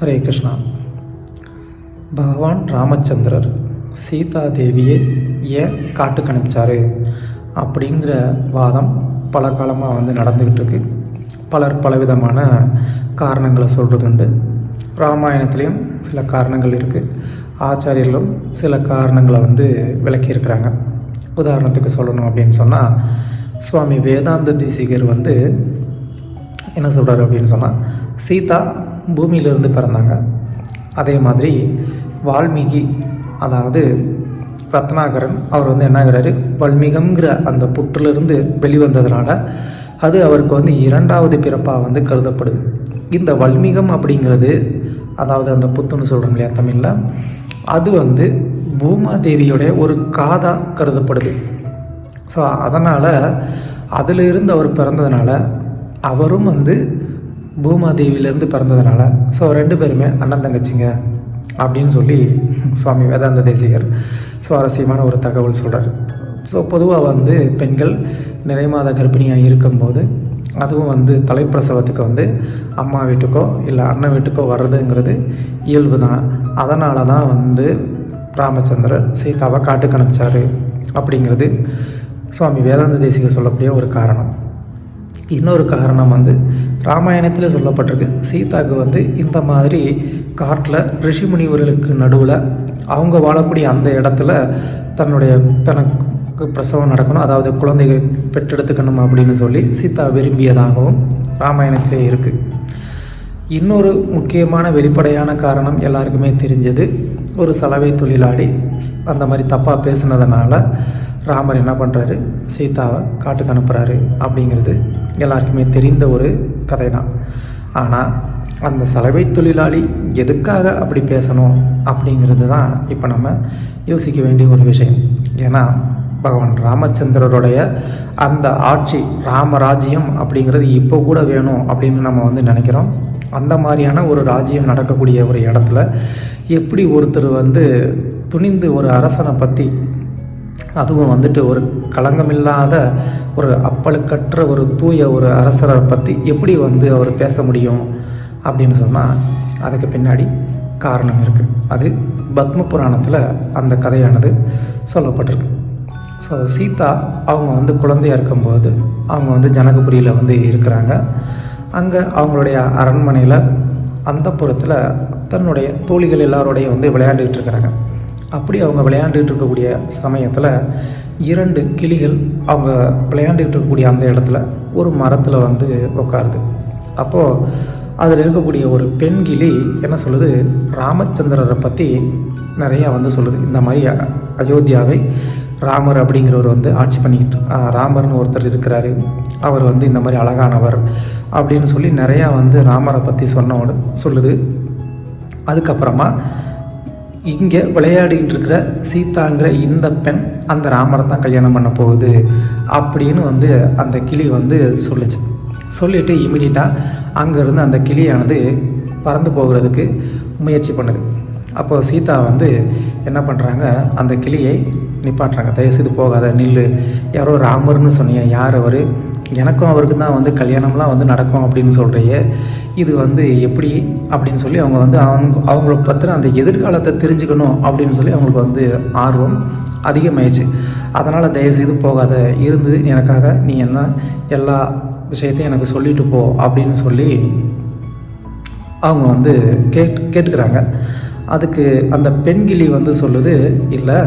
ஹரே கிருஷ்ணா. பகவான் ராமச்சந்திரர் சீதா தேவியை ஏன் காட்டுக்கு அனுப்பிச்சாரு? அப்படிங்கிற வாதம் பல காலமாக வந்து நடந்துக்கிட்டு இருக்கு. பலர் பலவிதமான காரணங்களை சொல்கிறதுண்டு ராமாயணத்துலேயும் சில காரணங்கள் இருக்குது ஆச்சாரியர்களும் சில காரணங்களை வந்து விளக்கியிருக்கிறாங்க. உதாரணத்துக்கு சொல்லணும் அப்படின்னு சொன்னால் சுவாமி வேதாந்த தேசிகர் வந்து என்ன சொல்கிறார் அப்படின்னு சொன்னால் சீதா பூமியிலிருந்து பிறந்தாங்க. அதே மாதிரி வால்மீகி அதாவது ரத்னாகரன் அவர் வந்து என்ன ஆகிறாரு? வல்மிகம்ங்கிற அந்த புற்றிலிருந்து வெளிவந்ததுனால அது அவருக்கு வந்து இரண்டாவது பிறப்பாக வந்து கருதப்படுது. இந்த வல்மிகம் அப்படிங்கிறது அதாவது அந்த புத்துன்னு சொல்கிறோம் இல்லையா தமிழில் அது வந்து பூமாதேவியோடைய ஒரு காதாக கருதப்படுது. ஸோ அதனால் அதிலிருந்து அவர் பிறந்ததுனால அவரும் வந்து பூமாதேவியிலேருந்து பிறந்ததுனால ஸோ ரெண்டு பேருமே அண்ணன் தங்கச்சிங்க அப்படின்னு சொல்லி சுவாமி வேதாந்த தேசிகர் சுவாரஸ்யமான ஒரு தகவல் சொல்கிறார் ஸோ பொதுவாக வந்து பெண்கள் நிறைமாத கர்ப்பிணியாக இருக்கும்போது அதுவும் வந்து தலைப்பிரசவத்துக்கு வந்து அம்மா வீட்டுக்கோ இல்லை அண்ணன் வீட்டுக்கோ வர்றதுங்கிறது இயல்பு தான். அதனால தான் வந்து ராமச்சந்திரர் சீதாவை காட்டுக்கு அனுப்பிச்சார் அப்படிங்கிறது சுவாமி வேதாந்த தேசிகர் சொல்லக்கூடிய ஒரு காரணம். இன்னொரு காரணம் வந்து ராமாயணத்தில் சொல்லப்பட்டிருக்கு. சீதாவுக்கு வந்து இந்த மாதிரி காட்டில் ரிஷி முனிவர்களுக்கு நடுவில் அவங்க வாழக்கூடிய அந்த இடத்துல தன்னுடைய தனக்கு பிரசவம் நடக்கணும். அதாவது குழந்தைகள் பெற்றெடுத்துக்கணும் அப்படின்னு சொல்லி சீதா விரும்பியதாகவும் ராமாயணத்திலே இருக்குது இன்னொரு முக்கியமான வெளிப்படையான காரணம் எல்லாருக்குமே தெரிஞ்சது. ஒரு சலவை தொழிலாளி அந்த மாதிரி தப்பாக பேசுனதுனால ராமர் என்ன பண்ணுறாரு சீதாவை காட்டுக்கு அனுப்புகிறாரு அப்படிங்கிறது எல்லாருக்குமே தெரிந்த ஒரு கதை தான் ஆனால் அந்த சலவை தொழிலாளி எதுக்காக அப்படி பேசணும் அப்படிங்கிறது தான் இப்போ நம்ம யோசிக்க வேண்டிய ஒரு விஷயம். ஏன்னா பகவான் ராமச்சந்திரருடைய அந்த ஆட்சி ராமராஜ்யம் அப்படிங்கிறது இப்போ கூட வேணும் அப்படின்னு நம்ம வந்து நினைக்கிறோம். அந்த மாதிரியான ஒரு ராஜ்யம் நடக்கக்கூடிய ஒரு இடத்துல எப்படி ஒருத்தர் வந்து துணிந்து ஒரு அரசனை பற்றி அதுவும் வந்துட்டு ஒரு களங்கமில்லாத ஒரு அப்பழுக்கற்ற ஒரு தூய ஒரு அரசரை பற்றி எப்படி வந்து அவர் பேச முடியும் அப்படின்னு சொன்னால் அதுக்கு பின்னாடி காரணம் இருக்குது அது பத்ம புராணத்தில் அந்த கதையானது சொல்லப்பட்டிருக்கு. ஸோ சீதா அவங்க வந்து குழந்தையாக இருக்கும்போது அவங்க வந்து ஜனகபுரியில் வந்து இருக்கிறாங்க. அங்கே அவங்களுடைய அரண்மனையில் அந்த புறத்தில் தன்னுடைய தோழிகள் எல்லாரோடையும் வந்து விளையாண்டுக்கிட்டு இருக்கிறாங்க. அப்படி அவங்க விளையாண்டுட்டு இருக்கக்கூடிய சமயத்தில் இரண்டு கிளிகள் அவங்க விளையாண்டுட்டு இருக்கக்கூடிய அந்த இடத்துல ஒரு மரத்தில் வந்து உட்காருது அப்போது அதில் இருக்கக்கூடிய ஒரு பெண் கிளி என்ன சொல்லுது? ராமச்சந்திரரை பற்றி நிறையா வந்து சொல்லுது. இந்த மாதிரி அயோத்தியாவை ராமர் அப்படிங்கிறவர் வந்து ஆட்சி பண்ணிக்கிட்டு ராமர்னு ஒருத்தர் இருக்கிறாரு. அவர் வந்து இந்த மாதிரி அழகானவர் அப்படின்னு சொல்லி நிறையா வந்து ராமரை பற்றி சொன்னோடு சொல்லுது. அதுக்கப்புறமா இங்கே விளையாடிக்கிட்டு இருக்கிற சீதாங்கிற இந்த பெண் அந்த ராமரை தான் கல்யாணம் பண்ண போகுது அப்படின்னு வந்து அந்த கிளி வந்து சொல்லுச்சு. சொல்லிவிட்டு இமிடியட்டாக அங்கேருந்து அந்த கிளியானது பறந்து போகிறதுக்கு முயற்சி பண்ணுது. அப்போ சீதா வந்து என்ன பண்ணுறாங்க அந்த கிளியை நிப்பாட்டுறாங்க. தயவுசெய்து போகாத நில்லு. யாரோ ராமர்னு சொன்னீங்க யார் அவர்? எனக்கும் அவருக்கு தான் வந்து கல்யாணம்லாம் வந்து நடக்கும் அப்படின்னு சொல்கிறியே இது வந்து எப்படி அப்படின்னு சொல்லி அவங்க வந்து அவங்க அவங்கள பற்றின அந்த எதிர்காலத்தை தெரிஞ்சுக்கணும் அப்படின்னு சொல்லி அவங்களுக்கு வந்து ஆர்வம் அதிகமாயிடுச்சு. அதனால் தயவுசெய்து போகாத இருந்து எனக்காக நீ என்ன எல்லா விஷயத்தையும் எனக்கு சொல்லிட்டு போ அப்படின்னு சொல்லி அவங்க வந்து கேட் கேட்டுக்கிறாங்க. அதுக்கு அந்த பெண்கிளி வந்து சொல்லுது இல்லை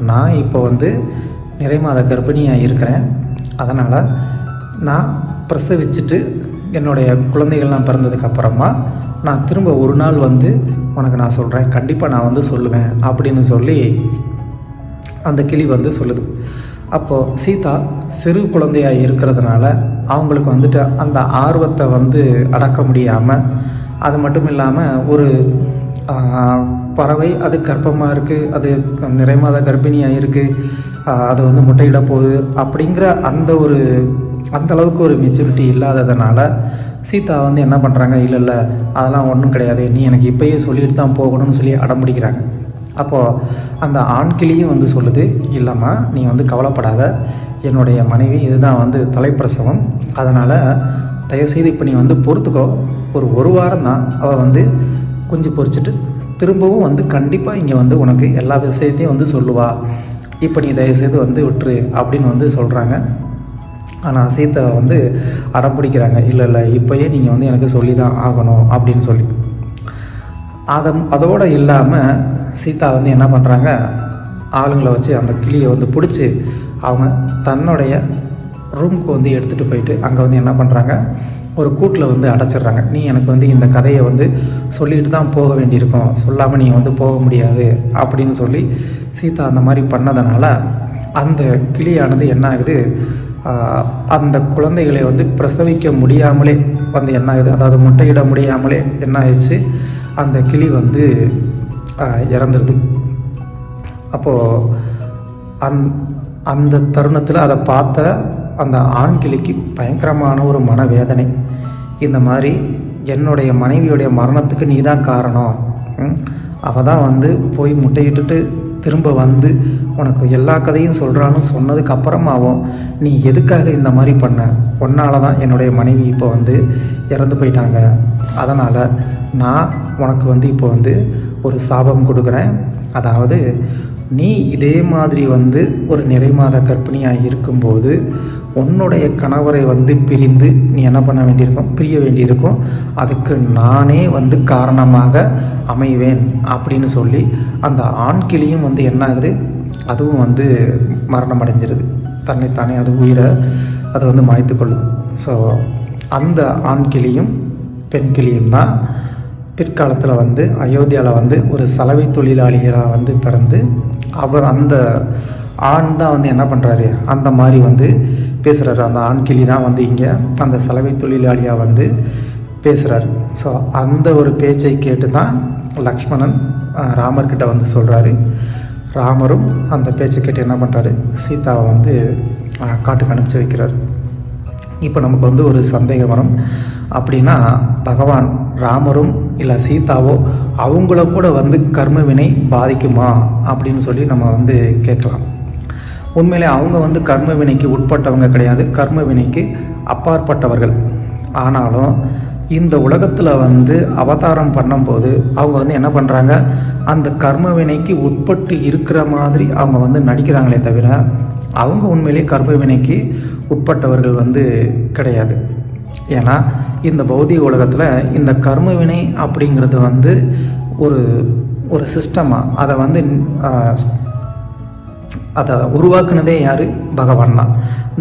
நான் இப்போ வந்து நிறைமாத கர்ப்பிணியாக இருக்கிறேன் அதனால் நான் பிரசவிச்சுட்டு என்னுடைய குழந்தைகள்லாம் பிறந்ததுக்கு அப்புறமா நான் திரும்ப ஒரு நாள் வந்து உனக்கு நான் சொல்கிறேன் கண்டிப்பாக நான் வந்து சொல்லுவேன் அப்படின்னு சொல்லி அந்த கிளி வந்து சொல்லுது. அப்போது சீதா சிறு குழந்தையாக இருக்கிறதுனால அவங்களுக்கு வந்துட்டு அந்த ஆர்வத்தை வந்து அடக்க முடியாமல் அது மட்டும் இல்லாமல் ஒரு பறவை அது கர்ப்பமாக இருக்குது அது நிறைமாத கர்ப்பிணியாக இருக்குது அது வந்து முட்டையிட போகுது அப்படிங்கிற அந்த ஒரு அந்த அளவுக்கு ஒரு மெச்சூரிட்டி இல்லாததுனால சீதா வந்து என்ன பண்ணுறாங்க இல்லை இல்லை அதெல்லாம் ஒன்றும் கிடையாது. நீ எனக்கு இப்போயே சொல்லிட்டு தான் போகணும்னு சொல்லி அடம்பிடிக்கிறாங்க. அப்போது அந்த ஆண் கிளியும் வந்து சொல்லுது இல்லைம்மா நீ வந்து கவலைப்படாத. என்னுடைய மனைவி இதுதான் வந்து தலைப்பிரசவம். அதனால் தயவுசெய்து இப்போ நீ வந்து பொறுத்துக்கோ. ஒரு ஒரு வாரம் தான் அவள் வந்து குஞ்சு பொரிச்சிட்டு திரும்பவும் வந்து கண்டிப்பாக இங்கே வந்து உனக்கு எல்லா விஷயத்தையும் வந்து சொல்லுவா. இப்போ நீ தயவுசெய்து வந்து விட்டுரு அப்படின்னு வந்து சொல்கிறாங்க ஆனால் சீதா வந்து அடம் பிடிக்கிறாங்க. இல்லை இல்லை இப்போயே நீங்கள் வந்து எனக்கு சொல்லி தான் ஆகணும் அப்படின்னு சொல்லி. அதை அதோடு இல்லாமல் சீதா வந்து என்ன பண்ணுறாங்க ஆளுங்களை வச்சு அந்த கிளியை வந்து பிடிச்சி அவங்க தன்னுடைய ரூமுக்கு வந்து எடுத்துகிட்டு போயிட்டு அங்கே வந்து என்ன பண்ணுறாங்க ஒரு கூட்டில் வந்து அடைச்சிடுறாங்க. நீ எனக்கு வந்து இந்த கதையை வந்து சொல்லிட்டு தான் போக வேண்டியிருக்கும். சொல்லாமல் நீ வந்து போக முடியாது அப்படின்னு சொல்லி சீதா அந்த மாதிரி பண்ணதுனால அந்த கிளியானது என்ன ஆகுது? அந்த குழந்தைகளை வந்து பிரசவிக்க முடியாமலே வந்து என்ன ஆகுது அதாவது முட்டையிட முடியாமலே என்ன ஆயிடுச்சு அந்த கிளி வந்து இறந்துடுது இறந்துருது. அப்போது அந் அந்த தருணத்தில் அதை பார்த்த அந்த ஆண் கிளிக்கு பயங்கரமான ஒரு மனவேதனை. இந்த மாதிரி என்னுடைய மனைவியுடைய மரணத்துக்கு நீ தான் காரணம். அவள் தான் வந்து போய் முட்டையிட்டுட்டு திரும்ப வந்து உனக்கு எல்லா கதையும் சொல்கிறான்னு சொன்னதுக்கு அப்புறமாவும் நீ எதுக்காக இந்த மாதிரி பண்ண? உன்னால தான் என்னுடைய மனைவி இப்போ வந்து இறந்து போயிட்டாங்க. அதனால் நான் உனக்கு வந்து இப்போ வந்து ஒரு சாபம் கொடுக்குறேன். அதாவது நீ இதே மாதிரி வந்து ஒரு நிறைமாத கர்ப்பிணியாக இருக்கும்போது உன்னுடைய கணவரை வந்து பிரிந்து நீ என்ன பண்ண வேண்டியிருக்கும்? பிரிய வேண்டியிருக்கும். அதுக்கு நானே வந்து காரணமாக அமைவேன் அப்படின்னு சொல்லி அந்த ஆண் கிளியும் வந்து என்ன ஆகுது அதுவும் வந்து மரணம் அடைஞ்சிருது. தன்னைத்தானே அது உயிரை அது வந்து மாய்த்து கொள்ளுது. ஸோ அந்த ஆண் கிளியும் பெண் கிளியும் தான் பிற்காலத்தில் வந்து அயோத்தியாவில் வந்து ஒரு சலவை தொழிலாளிகளாக வந்து பிறந்து அவர் அந்த ஆண் தான் வந்து என்ன பண்ணுறாரு அந்த மாதிரி வந்து பேசுகிறாரு அந்த ஆண்கிளி தான் வந்து இங்கே அந்த சலவை தொழிலாளியாக வந்து பேசுகிறாரு ஸோ அந்த ஒரு பேச்சை கேட்டு தான் லக்ஷ்மணன் ராமர்கிட்ட வந்து சொல்கிறாரு ராமரும் அந்த பேச்சை கேட்டு என்ன பண்ணுறாரு சீதாவை வந்து காட்டுக்கு அனுப்பிச்சு வைக்கிறாரு. இப்போ நமக்கு வந்து ஒரு சந்தேகம் வரும். அப்படின்னா பகவான் ராமரும் இல்லை சீதாவோ அவங்கள கூட வந்து கர்ம வினை பாதிக்குமா? அப்படின்னு சொல்லி நம்ம வந்து கேட்கலாம். உண்மையிலே அவங்க வந்து கர்ம வினைக்கு உட்பட்டவங்க கிடையாது. கர்ம வினைக்கு அப்பாற்பட்டவர்கள். ஆனாலும் இந்த உலகத்தில் வந்து அவதாரம் பண்ணும்போது அவங்க வந்து என்ன பண்ணுறாங்க அந்த கர்ம வினைக்கு உட்பட்டு இருக்கிற மாதிரி அவங்க வந்து நடிக்கிறாங்களே தவிர அவங்க உண்மையிலேயே கர்ம வினைக்கு உட்பட்டவர்கள் வந்து கிடையாது. ஏன்னா இந்த பௌதிக உலகத்தில் இந்த கர்ம வினை அப்படிங்கிறது வந்து ஒரு ஒரு சிஸ்டமாக அதை வந்து அதை உருவாக்குனதே யார்? பகவான் தான்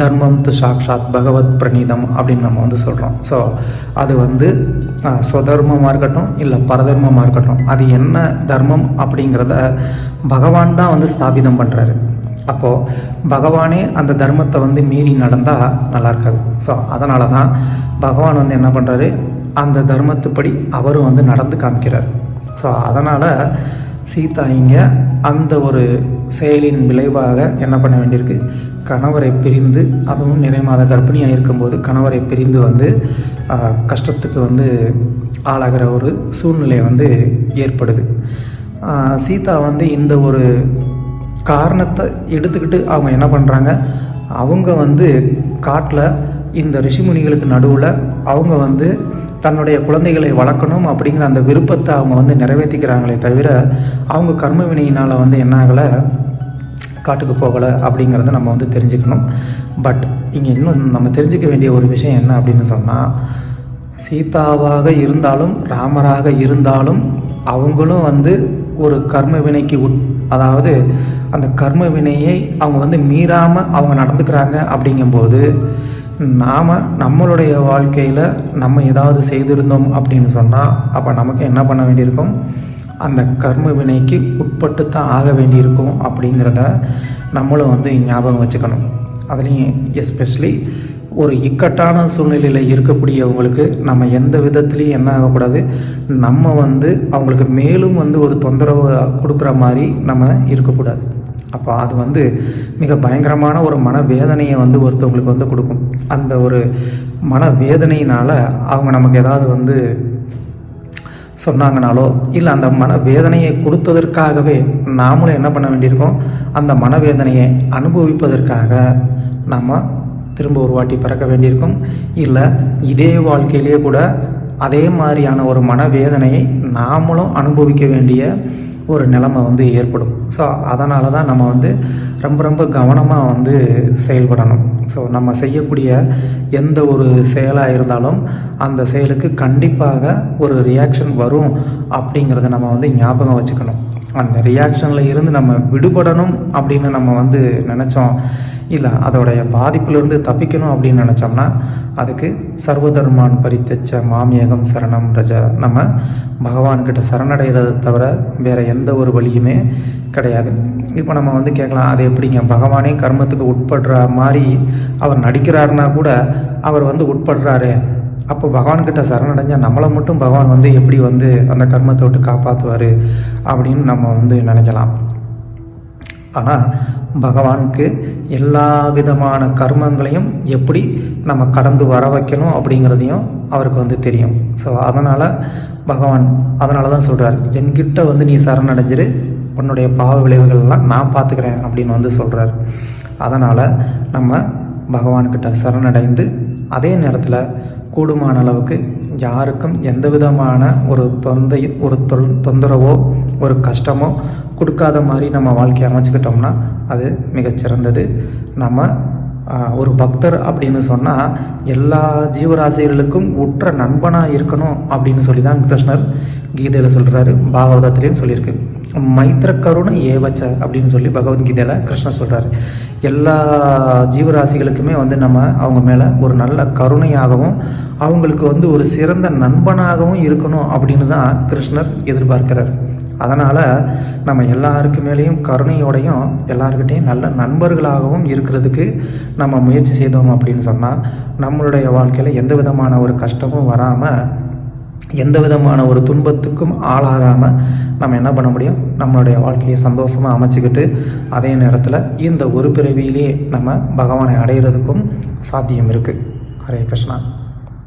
தர்மம் து சாக்ஷாத் பகவத் பிரணீதம் அப்படின்னு நம்ம வந்து சொல்கிறோம் ஸோ அது வந்து சுதர்மமாக இருக்கட்டும் இல்லை பரதர்மமாக இருக்கட்டும் அது என்ன தர்மம் அப்படிங்கிறத பகவான் தான் வந்து ஸ்தாபிதம் பண்ணுறாரு அப்போது பகவானே அந்த தர்மத்தை வந்து மீறி நடந்தால் நல்லா இருக்காது. ஸோ அதனால தான் பகவான் வந்து என்ன பண்ணுறாரு அந்த தர்மத்துப்படி அவரும் வந்து நடந்து காமிக்கிறார். ஸோ அதனால் சீதா இங்கே அந்த ஒரு செயலின் விளைவாக என்ன பண்ண வேண்டியிருக்கு? கணவரை பிரிந்து அதுவும் நிறை மாத கர்ப்பிணியாக இருக்கும்போது கணவரை பிரிந்து வந்து கஷ்டத்துக்கு வந்து ஆளாகிற ஒரு சூழ்நிலை வந்து ஏற்படுது. சீதா வந்து இந்த ஒரு காரணத்தை எடுத்துக்கிட்டு அவங்க என்ன பண்ணுறாங்க அவங்க வந்து காட்டில் இந்த ரிஷிமுனிகளுக்கு நடுவில் அவங்க வந்து தன்னுடைய குழந்தைகளை வளர்க்கணும் அப்படிங்கிற அந்த விருப்பத்தை அவங்க வந்து நிறைவேற்றிக்கிறாங்களே தவிர அவங்க கர்ம வினையினால் வந்து என்ன ஆகலை? காட்டுக்கு போகலை அப்படிங்கிறத நம்ம வந்து தெரிஞ்சுக்கணும். பட் இங்கே இன்னும் நம்ம தெரிஞ்சுக்க வேண்டிய ஒரு விஷயம் என்ன அப்படின்னு சொன்னால் சீதாவாக இருந்தாலும் ராமராக இருந்தாலும் அவங்களும் வந்து ஒரு கர்ம வினைக்கு உட் அதாவது அந்த கர்ம வினையை அவங்க வந்து மீறாமல் அவங்க நடந்துக்கிறாங்க அப்படிங்கும்போது நாம் நம்மளுடைய வாழ்க்கையில் நம்ம ஏதாவது செய்திருந்தோம் அப்படின்னு சொன்னால் அப்போ நமக்கு என்ன பண்ண வேண்டியிருக்கும்? அந்த கர்ம வினைக்கு உட்பட்டு தான் ஆக வேண்டியிருக்கும் அப்படிங்கிறத நம்மளும் வந்து ஞாபகம் வச்சுக்கணும். அதுலேயும் எஸ்பெஷலி ஒரு இக்கட்டான சூழ்நிலையில் இருக்கக்கூடியவங்களுக்கு நம்ம எந்த விதத்துலேயும் என்ன ஆகக்கூடாது? நம்ம வந்து அவங்களுக்கு மேலும் வந்து ஒரு தொந்தரவு கொடுக்குற மாதிரி நம்ம இருக்கக்கூடாது. அப்போ அது வந்து மிக பயங்கரமான ஒரு மனவேதனையை வந்து ஒருத்தவங்களுக்கு வந்து கொடுக்கும். அந்த ஒரு மனவேதனையினால் அவங்க நமக்கு ஏதாவது வந்து சொன்னாங்கனாலோ இல்லை அந்த மனவேதனையை கொடுத்ததற்காகவே நாமளும் என்ன பண்ண வேண்டியிருக்கோம்? அந்த மனவேதனையை அனுபவிப்பதற்காக நம்ம திரும்ப ஒரு வாட்டி பிறக்க வேண்டியிருக்கும். இல்லை இதே வாழ்க்கையிலேயே கூட அதே மாதிரியான ஒரு மனவேதனையை நாமளும் அனுபவிக்க வேண்டிய ஒரு நிலைமை வந்து ஏற்படும். ஸோ அதனால தான் நம்ம வந்து ரொம்ப ரொம்ப கவனமாக வந்து செயல்படணும். ஸோ நம்ம செய்யக்கூடிய எந்த ஒரு செயலாக இருந்தாலும் அந்த செயலுக்கு கண்டிப்பாக ஒரு ரியாக்ஷன் வரும் அப்படிங்கிறத நம்ம வந்து ஞாபகம் வச்சுக்கணும். அந்த ரியாக்ஷனில் இருந்து நம்ம விடுபடணும் அப்படின்னு நம்ம வந்து நினச்சோம். இல்லை அதோடைய பாதிப்பிலிருந்து தப்பிக்கணும் அப்படின்னு நினச்சோம்னா அதுக்கு சர்வதர்மான் பரித்தச்ச மாமியகம் சரணம் ரஜ. நம்ம பகவான்கிட்ட சரணடைகிறத தவிர வேறு எந்த ஒரு வழியுமே கிடையாது. இப்போ நம்ம வந்து கேட்கலாம் அது எப்படிங்க? பகவானே கர்மத்துக்கு உட்படுற மாதிரி அவர் நடிக்கிறாருன்னா கூட அவர் வந்து உட்படுறாரு. அப்போ பகவான்கிட்ட சரணடைஞ்சால் நம்மளை மட்டும் பகவான் வந்து எப்படி வந்து அந்த கர்மத்தை விட்டு காப்பாற்றுவார் அப்படின்னு நம்ம வந்து நினைக்கலாம். ஆனால் பகவானுக்கு எல்லா விதமான கர்மங்களையும் எப்படி நம்ம கடந்து வர வைக்கணும் அப்படிங்கிறதையும் அவருக்கு வந்து தெரியும். ஸோ அதனால் பகவான் அதனால தான் சொல்கிறார் என்கிட்ட வந்து நீ சரணடைஞ்சிரு உன்னுடைய பாவ விளைவுகள்லாம் நான் பார்த்துக்கிறேன் அப்படின்னு வந்து சொல்கிறார் அதனால் நம்ம பகவான்கிட்ட சரணடைந்து அதே நேரத்தில் கூடுமான அளவுக்கு யாருக்கும் எந்த விதமான ஒரு தொந்தை ஒரு தொல் தொந்தரவோ ஒரு கஷ்டமோ கொடுக்காத மாதிரி நம்ம வாழ்க்கையை அமைச்சுக்கிட்டோம்னா அது மிகச்சிறந்தது நம்ம ஒரு பக்தர் அப்படின்னு சொன்னால் எல்லா ஜீவராசிகளுக்கும் உற்ற நண்பனாக இருக்கணும் அப்படின்னு சொல்லி தான் கிருஷ்ணர் கீதையில் சொல்கிறாரு பாகவதத்துலேயும் சொல்லியிருக்கு. மைத்திர கருணை ஏவச்ச அப்படின்னு சொல்லி பகவத்கீதையில் கிருஷ்ணர் சொல்கிறாரு எல்லா ஜீவராசிகளுக்குமே வந்து நம்ம அவங்க மேலே ஒரு நல்ல கருணையாகவும் அவங்களுக்கு வந்து ஒரு சிறந்த நண்பனாகவும் இருக்கணும் அப்படின்னு தான் கிருஷ்ணர் எதிர்பார்க்கிறார். அதனால் நம்ம எல்லாருக்கு மேலேயும் கருணையோடையும் எல்லாருக்கிட்டேயும் நல்ல நண்பர்களாகவும் இருக்கிறதுக்கு நம்ம முயற்சி செய்தோம் அப்படின்னு சொன்னால் நம்மளுடைய வாழ்க்கையில் எந்த விதமான ஒரு கஷ்டமும் வராமல் எந்த விதமான ஒரு துன்பத்துக்கும் ஆளாகாமல் நம்ம என்ன பண்ண முடியும்? நம்மளுடைய வாழ்க்கையை சந்தோஷமாக அமைச்சிக்கிட்டு அதே நேரத்தில் இந்த ஒரு பிறவியிலே நம்ம பகவானை அடையிறதுக்கும் சாத்தியம் இருக்குது ஹரே கிருஷ்ணா.